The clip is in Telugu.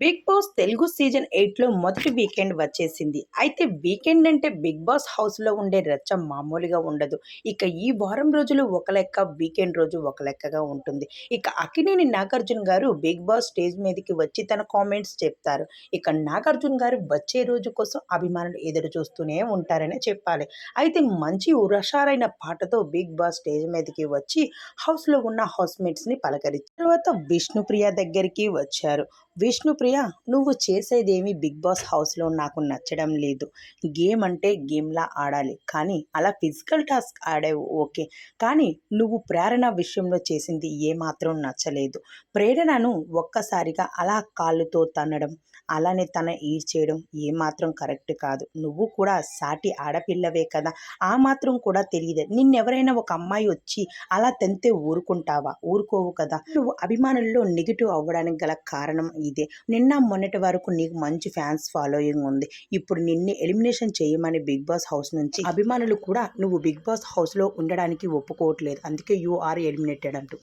బిగ్ బాస్ తెలుగు సీజన్ ఎయిట్లో మొదటి వీకెండ్ వచ్చేసింది. అయితే వీకెండ్ అంటే బిగ్ బాస్ హౌస్లో ఉండే రచ్చ మామూలుగా ఉండదు. ఇక ఈ వారం రోజులు ఒక లెక్క వీకెండ్ రోజు ఒక లెక్కగా ఉంటుంది. ఇక అకినేని నాగార్జున గారు బిగ్ బాస్ స్టేజ్ మీదకి వచ్చి తన కామెంట్స్ చెప్తారు. ఇక నాగార్జున గారు వచ్చే రోజు కోసం అభిమానులు ఎదురు చూస్తూనే ఉంటారనే చెప్పాలి. అయితే మంచి ఉరషారైన పాటతో బిగ్ బాస్ స్టేజ్ మీదకి వచ్చి హౌస్లో ఉన్న హౌస్మేట్స్ని పలకరించారు తర్వాత విష్ణుప్రియ దగ్గరికి వచ్చారు. విష్ణుప్రియ నువ్వు చేసేదేమి బిగ్ బాస్ హౌస్లో నాకు నచ్చడం లేదు. గేమ్ అంటే గేమ్లా ఆడాలి. కానీ అలా ఫిజికల్ టాస్క్ ఆడావు ఓకే. కానీ నువ్వు ప్రేరణ విషయంలో చేసింది ఏమాత్రం నచ్చలేదు. ప్రేరణను ఒక్కసారిగా అలా కాళ్ళుతో తన్నడం అలానే తన ఈడ్చేయడం ఏమాత్రం కరెక్ట్ కాదు. నువ్వు కూడా సాటి ఆడపిల్లవే కదా. ఆ మాత్రం కూడా తెలియదు. నిన్నెవరైనా ఒక అమ్మాయి వచ్చి అలా తెంతే ఊరుకుంటావా? ఊరుకోవు కదా. నువ్వు అభిమానుల్లో నెగిటివ్ అవ్వడానికి గల కారణం ఇదే. నిన్న మొన్నటి వరకు నీకు మంచి ఫ్యాన్స్ ఫాలోయింగ్ ఉంది. ఇప్పుడు నిన్ను ఎలిమినేషన్ చేయమని బిగ్ బాస్ హౌస్ నుంచి అభిమానులు కూడా నువ్వు బిగ్ బాస్ హౌస్లో ఉండడానికి ఒప్పుకోవట్లేదు. అందుకే యు ఆర్ ఎలిమినేటెడ్ అంటూ.